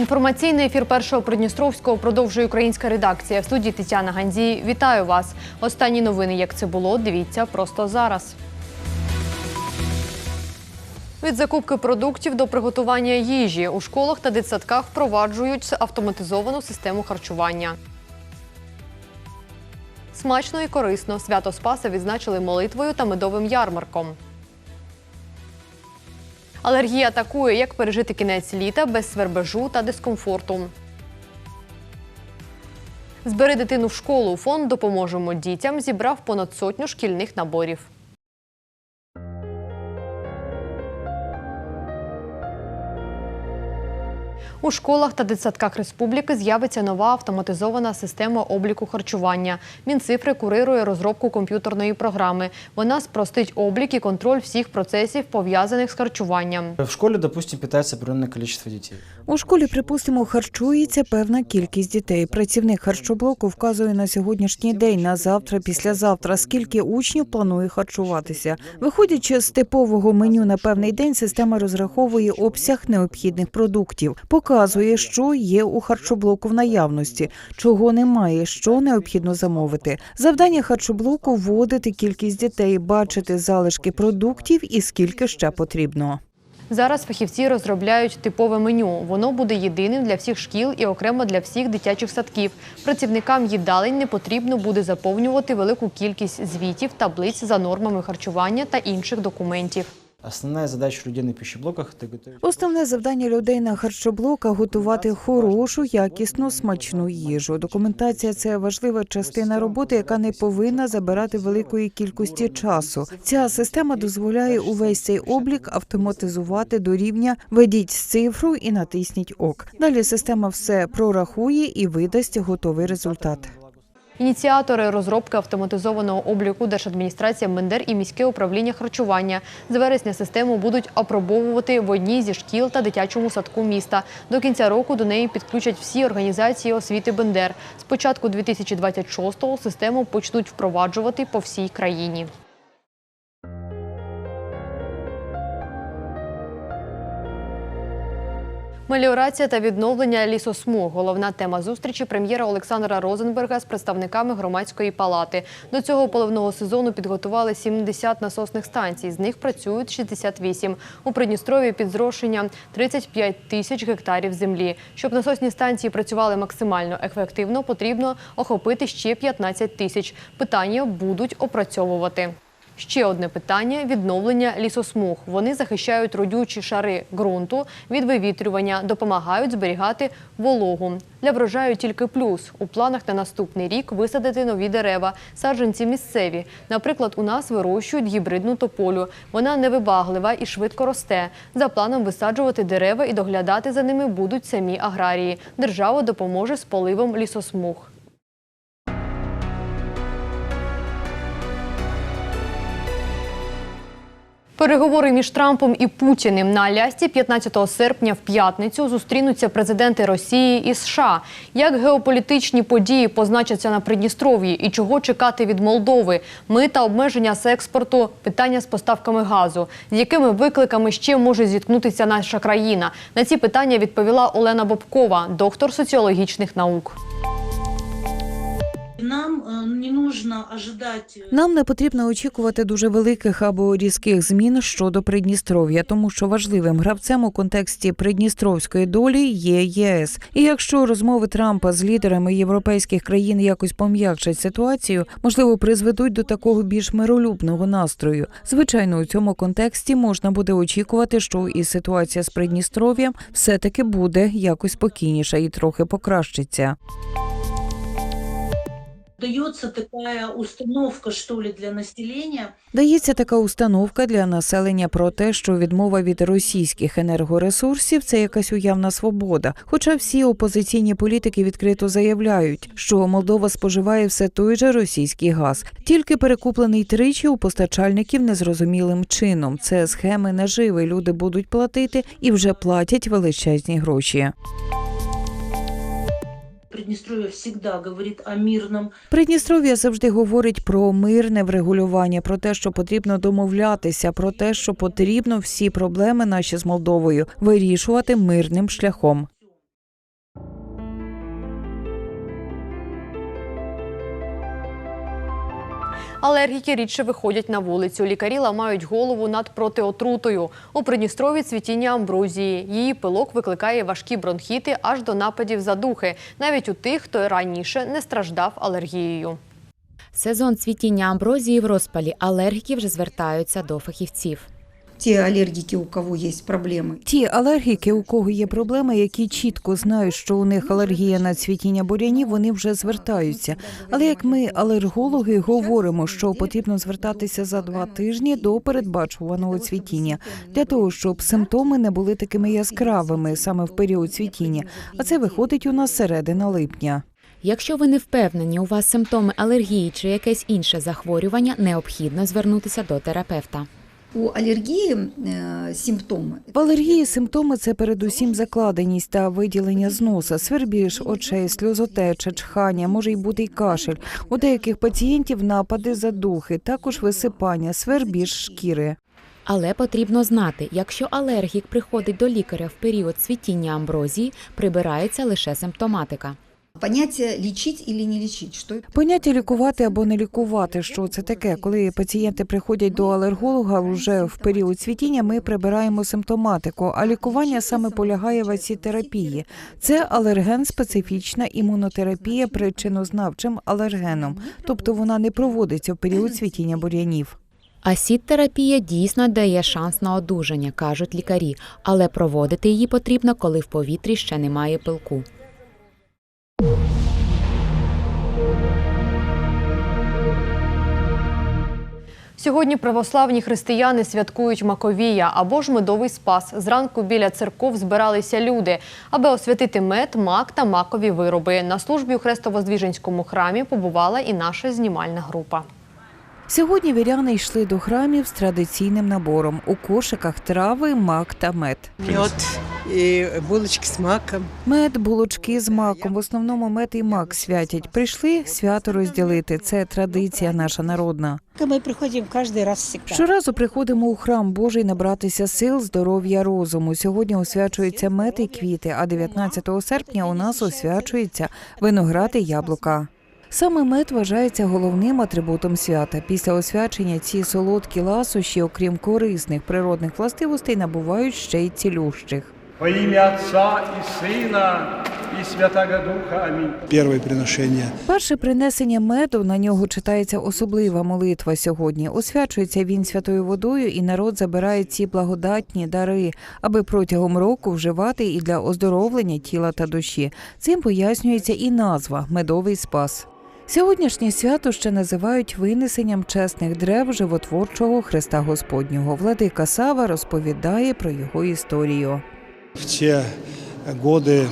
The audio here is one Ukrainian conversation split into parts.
Інформаційний ефір першого Придністровського продовжує українська редакція. В студії Тетяна Гандзій. Вітаю вас. Останні новини, як це було, дивіться просто зараз. Від закупки продуктів до приготування їжі у школах та дитсадках впроваджують автоматизовану систему харчування. Смачно і корисно свято Спаса відзначили молитвою та медовим ярмарком. Алергія атакує, як пережити кінець літа без свербежу та дискомфорту. Збери дитину в школу. Фонд Допоможемо дітям зібрав понад сотню шкільних наборів. У школах та дитсадках республіки з'явиться нова автоматизована система обліку харчування. Мінцифри курирує розробку комп'ютерної програми. Вона спростить облік і контроль всіх процесів, пов'язаних з харчуванням. В школе, допустим, питается определенное количество детей. У школі, припустимо, харчується певна кількість дітей. Працівник харчоблоку вказує на сьогоднішній день, на завтра, післязавтра, скільки учнів планує харчуватися. Виходячи з типового меню на певний день, система розраховує обсяг необхідних продуктів, показує, що є у харчоблоку в наявності, чого немає, що необхідно замовити. Завдання харчоблоку вводити кількість дітей, бачити залишки продуктів і скільки ще потрібно. Зараз фахівці розробляють типове меню. Воно буде єдиним для всіх шкіл і окремо для всіх дитячих садків. Працівникам їдалень не потрібно буде заповнювати велику кількість звітів, таблиць за нормами харчування та інших документів. Основная задача людей на пищеблоках – это готовить Основне завдання людей на харчоблоках готувати хорошу, якісну, смачну їжу. Документація це важлива частина роботи, яка не повинна забирати великої кількості часу. Ця система дозволяє увесь цей облік автоматизувати до рівня введіть цифру і натисніть ок. Далі система все прорахує і видасть готовий результат. Ініціатори розробки автоматизованого обліку Держадміністрація Мендер і міське управління харчування. З вересня систему будуть опробовувати в одній зі шкіл та дитячому садку міста. До кінця року до неї підключать всі організації освіти Бендер. З початку 2026-го систему почнуть впроваджувати по всій країні. Меліорація та відновлення лісосмуг – головна тема зустрічі прем'єра Олександра Розенберга з представниками громадської палати. До цього поливного сезону підготували 70 насосних станцій. З них працюють 68. У Придністрові під зрошення 35 тисяч гектарів землі. Щоб насосні станції працювали максимально ефективно, потрібно охопити ще 15 тисяч. Питання будуть опрацьовувати. Ще одне питання відновлення лісосмуг. Вони захищають родючі шари ґрунту від вивітрювання, допомагають зберігати вологу. Для врожаю тільки плюс. У планах на наступний рік висадити нові дерева, саджанці місцеві. Наприклад, у нас вирощують гібридну тополю. Вона невибаглива і швидко росте. За планом висаджувати дерева і доглядати за ними будуть самі аграрії. Держава допоможе з поливом лісосмуг. Переговори між Трампом і Путіним на Алясці 15 серпня в п'ятницю зустрінуться президенти Росії і США. Як геополітичні події позначаться на Придністров'ї і чого чекати від Молдови? Ми та обмеження з експорту, питання з поставками газу. З якими викликами ще може зіткнутися наша країна? На ці питання відповіла Олена Бобкова, доктор соціологічних наук. Нам э, не нужно ожидать э, Нам не потрібно очікувати дуже великих або різких змін щодо Придністров'я, тому що важливим гравцем у контексті придністровської долі є ЄС. І якщо розмови Трампа з лідерами європейських країн якось пом'якшать ситуацію, можливо, призведуть до такого більш миролюбного настрою. Звичайно, у цьому контексті можна буде очікувати, що і ситуація з Придністров'ям все таки буде якось спокійніша і трохи покращиться. Дается такая установка, что ли, для населения, Дається така установка для населення про те, що відмова від російських енергоресурсів це якась уявна свобода. Хоча всі опозиційні політики відкрито заявляють, що Молдова споживає все той же російський газ, тільки перекуплений тричі у постачальників незрозумілим чином. Це схеми наживи. Люди будуть платити і вже платять величезні гроші. Приднестровье завжди говорить о мирному. Придністров'я завжди говорить про мирне врегулювання, про те, що потрібно домовлятися, про те, що потрібно всі проблеми наші з Молдовою вирішувати мирним шляхом. Алергіки рідше виходять на вулицю. Лікарі ламають голову над протиотрутою. У Придністрові цвітіння амброзії. Її пилок викликає важкі бронхіти аж до нападів задухи, навіть у тих, хто раніше не страждав алергією. Сезон цвітіння амброзії в розпалі. Алергіки вже звертаються до фахівців. Те аллергики, у кого есть проблемы, Ті алергіки, у кого є проблеми, які чітко знають, що у них алергія на цвітіння бурянів, вони вже звертаються. Але як ми, алергологи, говоримо, що потрібно звертатися за два тижні до передбачуваного цвітіння, для того, щоб симптоми не були такими яскравими саме в період цвітіння. А це виходить у нас середина липня. Якщо ви не впевнені, у вас симптоми алергії чи якесь інше захворювання, необхідно звернутися до терапевта. У аллергии э, симптомы. В алергії симптоми це передусім закладеність та виділення з носа, свербіж, очей, сльозотеча, чхання, може й бути й кашель. У деяких пацієнтів напади задухи, також висипання, свербіж шкіри. Але потрібно знати, якщо алергік приходить до лікаря в період цвітіння амброзії, прибирається лише симптоматика. Понятие лечить или не лечить, что это? Поняття лікувати або не лікувати. Що це таке? Коли пацієнти приходять до алерголога вже в період цвітіння, ми прибираємо симптоматику. А лікування саме полягає в ацетерапії. Це алерген специфічна імунотерапія причинознавчим алергеном, тобто вона не проводиться в період цвітіння бур'янів. Асід-терапія дійсно дає шанс на одужання, кажуть лікарі, але проводити її потрібно, коли в повітрі ще немає пилку. Сьогодні православні християни святкують Маковія або ж медовий спас. Зранку біля церков збиралися люди, аби освятити мед, мак та макові вироби. На службі у Хрестовоздвіженському храмі побувала і наша знімальна група. Сьогодні віряни йшли до храмів з традиційним набором у кошиках трави, мак та мед. Мед и булочки с маком. Мед, булочки з маком. В основному мед і мак святять. Прийшли свято розділити. Це традиція наша народна. Мы приходим каждый раз всегда. Щоразу приходимо у храм Божий набратися сил, здоров'я, розуму. Сьогодні освячується мед і квіти, а 19 серпня у нас освячується виноград і яблука. Саме мед вважається головним атрибутом свята. Після освячення ці солодкі ласощі, окрім корисних природних властивостей, набувають ще й цілющих. Во ім'я Отця і Сина, і Святого Духа. Амінь. Первое приношение Перше принесення меду на нього читається особлива молитва сьогодні. Освячується він святою водою, і народ забирає ці благодатні дари, аби протягом року вживати і для оздоровлення тіла та душі. Цим пояснюється і назва медовий спас. Сьогоднішнє свято ще називають винесенням чесних древ животворчого Христа Господнього. Владика Сава розповідає про його історію. в те годы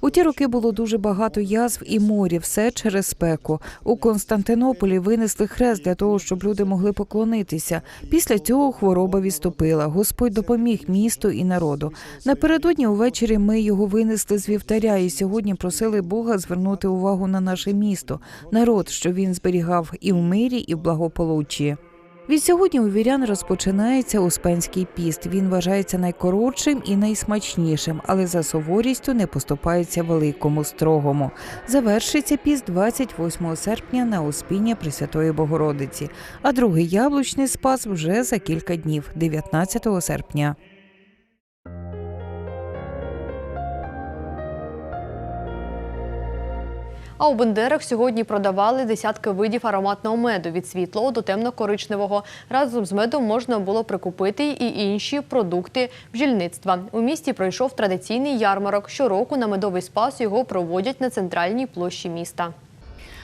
У ті роки було дуже багато язв і морів, все через спеку. У Константинополі винесли хрест для того, щоб люди могли поклонитися. Після цього хвороба відступила. Господь допоміг місту і народу. Напередодні увечері ми його винесли з вівтаря, і сьогодні просили Бога звернути увагу на наше місто, народ, що він зберігав і в мирі, і в благополуччі. Від сьогодні у вірян розпочинається Успенський піст. Він вважається найкоротшим і найсмачнішим, але за суворістю не поступається великому строгому. Завершиться піст 28 серпня на Успіння Пресвятої Богородиці, а другий яблучний спас вже за кілька днів, 19 серпня. А у Бендерах сьогодні продавали десятки видів ароматного меду від світлого до темно-коричневого. Разом з медом можна було прикупити і інші продукти бджільництва. У місті пройшов традиційний ярмарок. Щороку на медовий спас його проводять на центральній площі міста.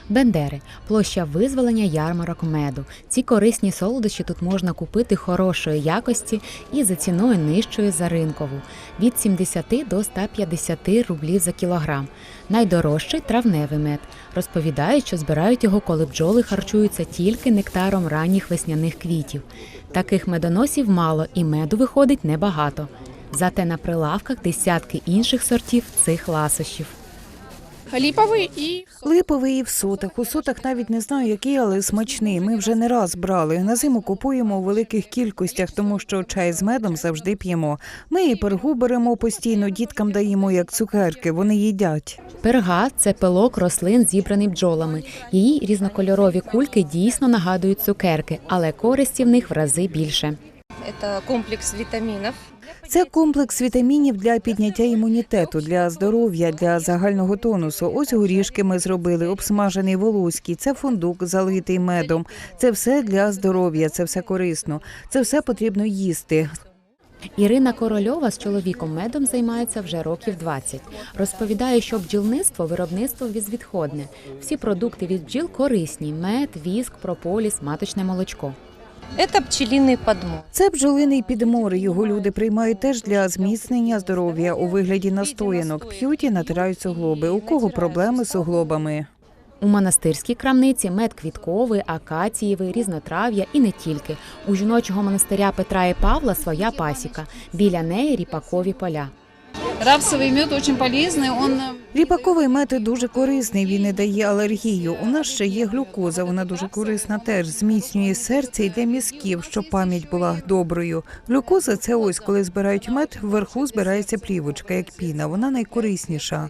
Бендери площа визволення ярмарок меду. Ці корисні солодощі тут можна купити хорошої якості і за ціною нижчою за ринкову від 70 до 150 рублів за кілограм. Найдорожчий травневий мед. Розповідають, що збирають його, коли бджоли харчуються тільки нектаром ранніх весняних квітів. Таких медоносів мало і меду виходить небагато. Зате на прилавках десятки інших сортів цих ласощів. Липовый и Липовий і в сотах. У сотах навіть не знаю, який, але смачний. Ми вже не раз брали. На зиму купуємо у великих кількостях, тому що чай з медом завжди п'ємо. Ми і пергу беремо постійно, діткам даємо як цукерки. Вони їдять. Перга це пилок рослин, зібраний бджолами. Її різнокольорові кульки дійсно нагадують цукерки, але користі в них в рази більше. это комплекс витаминов. Це комплекс вітамінів для підняття імунітету, для здоров'я, для загального тонусу. Ось горішки ми зробили, обсмажений волоський, це фундук, залитий медом. Це все для здоров'я, це все корисно. Це все потрібно їсти. Ірина Корольова з чоловіком медом займається вже років 20. Розповідає, що бджільництво виробництво безвідходне. Всі продукти від бджіл корисні: мед, віск, прополіс, маточне молочко. Это пчелиный подмор. Це бджолиний підмор. Його люди приймають теж для зміцнення здоров'я у вигляді настоянок. П'ють і натирають суглоби. У кого проблеми з суглобами? У монастирській крамниці мед квітковий, акацієвий, різнотрав'я і не тільки. У жіночого монастиря Петра і Павла своя пасіка. Біля неї ріпакові поля. Рапсовый мед очень полезный, он Ріпаковий мед дуже корисний. Він не дає алергію. У нас ще є глюкоза. Вона дуже корисна. Теж зміцнює серце і для мізків, щоб пам'ять була доброю. Глюкоза це ось коли збирають мед. Вверху збирається плівочка, як піна. Вона найкорисніша.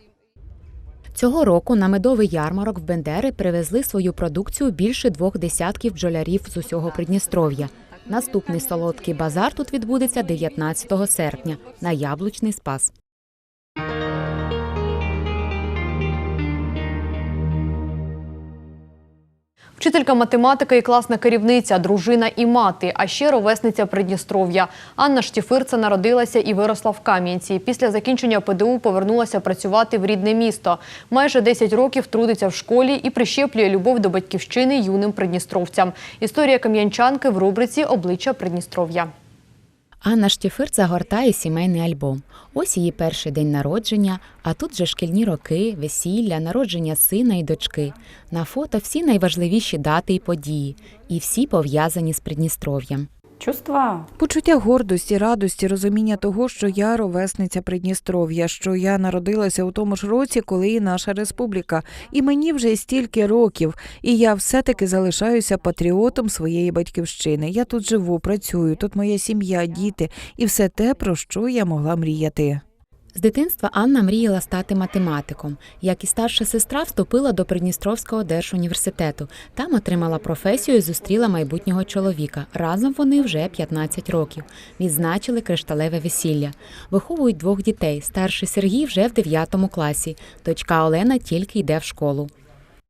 Цього року на медовий ярмарок в Бендери привезли свою продукцію більше двох десятків бджолярів з усього Придністров'я. Наступний солодкий базар тут відбудеться 19 серпня на Яблучний спас. Вчителька математики і класна керівниця, дружина і мати, а ще ровесниця Придністров'я. Анна Штіфирца народилася і виросла в Кам'янці. Після закінчення ПДУ повернулася працювати в рідне місто. Майже 10 років трудиться в школі і прищеплює любов до батьківщини юним придністровцям. Історія кам'янчанки в рубриці Обличчя Придністров'я. Анна Штіфир загортає сімейний альбом. Ось її перший день народження, а тут же шкільні роки, весілля, народження сина і дочки. На фото всі найважливіші дати і події, і всі пов'язані з Придністров'ям. Чувства Почуття гордості, радості, розуміння того, що я ровесниця Придністров'я, що я народилася у тому ж році, коли і наша республіка, і мені вже стільки років, і я все-таки залишаюся патріотом своєї батьківщини. Я тут живу, працюю, тут моя сім'я, діти і все те, про що я могла мріяти. З дитинства Анна мріяла стати математиком. Як і старша сестра, вступила до Придністровського держуніверситету. Там отримала професію і зустріла майбутнього чоловіка. Разом вони вже 15 років. Відзначили кришталеве весілля. Виховують двох дітей. Старший Сергій вже в 9 класі. Дочка Олена тільки йде в школу.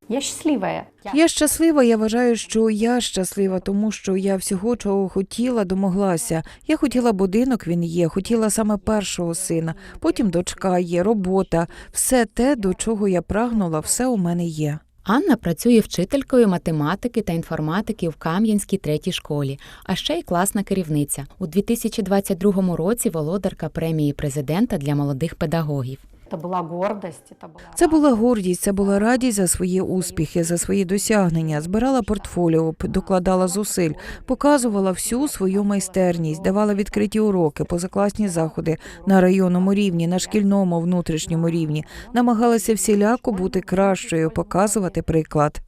Я счастливая. Я щаслива. Я вважаю, що я щаслива, тому що я всього, чого хотіла, домоглася. Я хотіла будинок, він є, хотіла саме першого сина. Потім дочка є, робота. Все те, до чого я прагнула, все у мене є. Анна працює вчителькою математики та інформатики в Кам'янській третій школі, а ще й класна керівниця. У 2022 році володарка премії президента для молодих педагогів. Это была гордость, это была... Це була гордість, це була радість за свої успіхи, за свої досягнення. Збирала портфоліо, п- докладала зусиль, показувала всю свою майстерність, давала відкриті уроки, позакласні заходи на районному рівні, на шкільному внутрішньому рівні. Намагалася всіляко бути кращою, показувати приклад.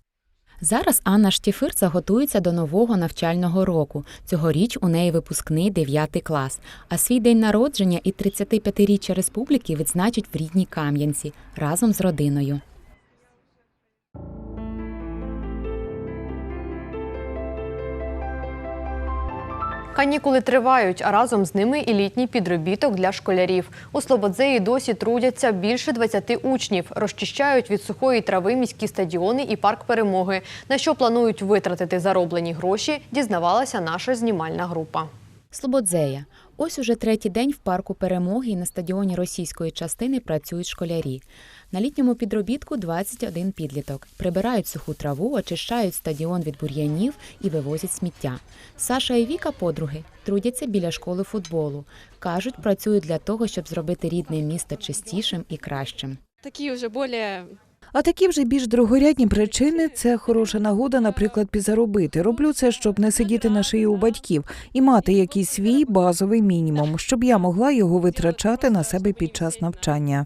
Зараз Анна Штіфирца готується до нового навчального року. Цьогоріч у неї випускний 9 клас. А свій день народження і 35-річчя республіки відзначить в рідній Кам'янці разом з родиною. Канікули тривають, а разом з ними і літній підробіток для школярів. У Слободзеї досі трудяться більше 20 учнів. Розчищають від сухої трави міські стадіони і парк перемоги. На що планують витратити зароблені гроші, дізнавалася наша знімальна група. Слободзея. Ось уже третій день в парку перемоги і на стадіоні російської частини працюють школярі. На літньому підробітку 21 підліток. Прибирають суху траву, очищають стадіон від бур'янів і вивозять сміття. Саша і Віка подруги трудяться біля школи футболу. Кажуть, працюють для того, щоб зробити рідне місто чистішим і кращим. такие уже более А такі вже більш другорядні причини це хороша нагода, наприклад, підзаробити. Роблю це, щоб не сидіти на шиї у батьків і мати якийсь свій базовий мінімум, щоб я могла його витрачати на себе під час навчання.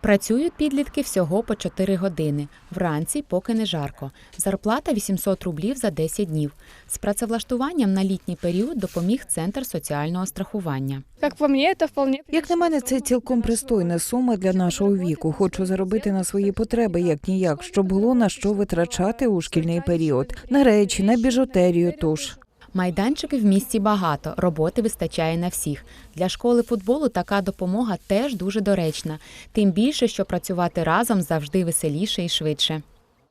Працюють підлітки всього по 4 години. Вранці, поки не жарко. Зарплата 800 рублів за 10 днів. З працевлаштуванням на літній період допоміг Центр соціального страхування. Как по мне, это вполне... Як на мене, це цілком пристойна сума для нашого віку. Хочу заробити на свої потреби, як ніяк, щоб було на що витрачати у шкільний період. На речі, на біжутерію тож. Майданчики в місті багато, роботи вистачає на всіх. Для школи футболу така допомога теж дуже доречна. Тим більше, що працювати разом завжди веселіше і швидше.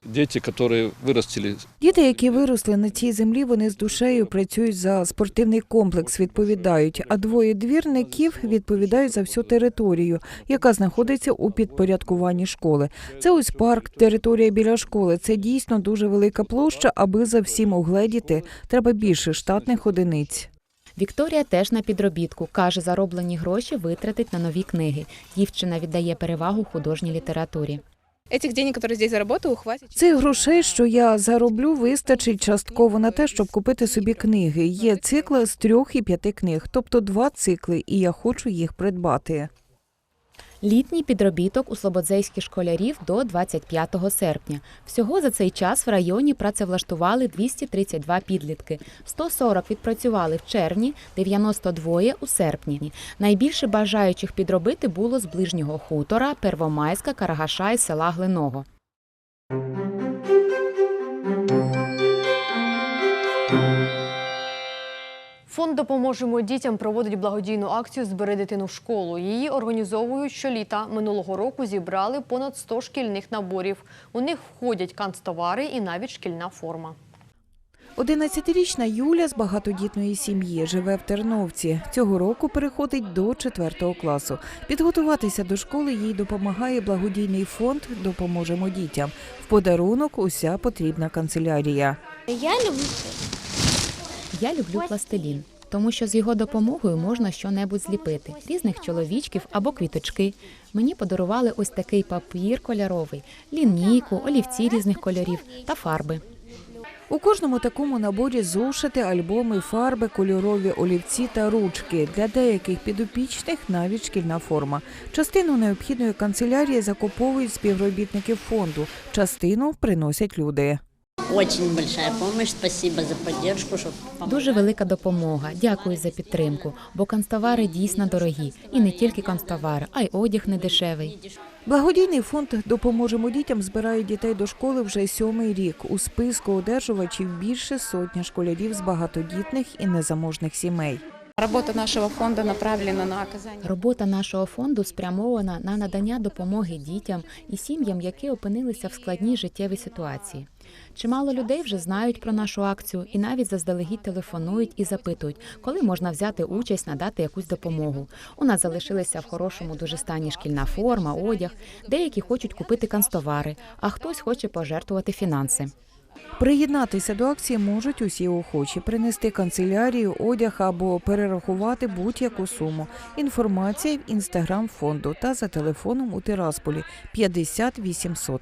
Дети, которые вырастили Діти, які виросли на цій землі, вони з душею працюють за спортивний комплекс, відповідають. А двоє двірників відповідають за всю територію, яка знаходиться у підпорядкуванні школи. Це ось парк, територія біля школи. Це дійсно дуже велика площа. Аби за всім угледіти, треба більше штатних одиниць. Вікторія теж на підробітку. Каже, зароблені гроші витратить на нові книги. Дівчина віддає перевагу художній літературі. Этих денег, які здесь заработаю, хватить. Цих грошей, що я зароблю, вистачить частково на те, щоб купити собі книги. Є цикли з трьох і п'яти книг, тобто два цикли, і я хочу їх придбати. Літній підробіток у слободзейських школярів до 25 серпня. Всього за цей час в районі працевлаштували 232 підлітки. 140 відпрацювали в червні, 92 у серпні. Найбільше бажаючих підробити було з ближнього хутора, Первомайська, Карагаша і села Глиного. Фонд Допоможемо дітям проводить благодійну акцію Збери дитину в школу. Її організовують щоліта. Минулого року зібрали понад 100 шкільних наборів. У них входять канцтовари і навіть шкільна форма. 11-річна Юля з багатодітної сім'ї живе в Терновці. Цього року переходить до 4 класу. Підготуватися до школи їй допомагає благодійний фонд Допоможемо дітям. В подарунок уся потрібна канцелярія. Я люблю... Я люблю пластилін, тому що з його допомогою можна щонебудь зліпити різних чоловічків або квіточки. Мені подарували ось такий папір кольоровий, лінійку, олівці різних кольорів та фарби. У кожному такому наборі зошити, альбоми, фарби, кольорові олівці та ручки. Для деяких підопічних навіть шкільна форма. Частину необхідної канцелярії закуповують співробітники фонду, частину приносять люди. Очень большая помощь. Спасибо за поддержку. Что Дуже велика допомога. Дякую за підтримку, бо канцтовари дійсно дорогі. І не тільки канцтовари, а й одяг недешевий. Благодійний фонд Допоможемо дітям збирає дітей до школи вже сьомий рік. У списку одержувачів більше сотні школярів з багатодітних і незаможних сімей. Работа нашего фонда направлена на оказание... Робота нашого фонду спрямована на надання допомоги дітям і сім'ям, які опинилися в складній життєвій ситуації. Чимало людей вже знають про нашу акцію і навіть заздалегідь телефонують і запитують, коли можна взяти участь, надати якусь допомогу. У нас залишилися в хорошому дуже стані шкільна форма, одяг. Деякі хочуть купити канцтовари, а хтось хоче пожертвувати фінанси. Приєднатися до акції можуть усі охочі, принести канцелярію, одяг або перерахувати будь-яку суму. Інформація в інстаграм фонду та за телефоном у Тирасполі 50 800.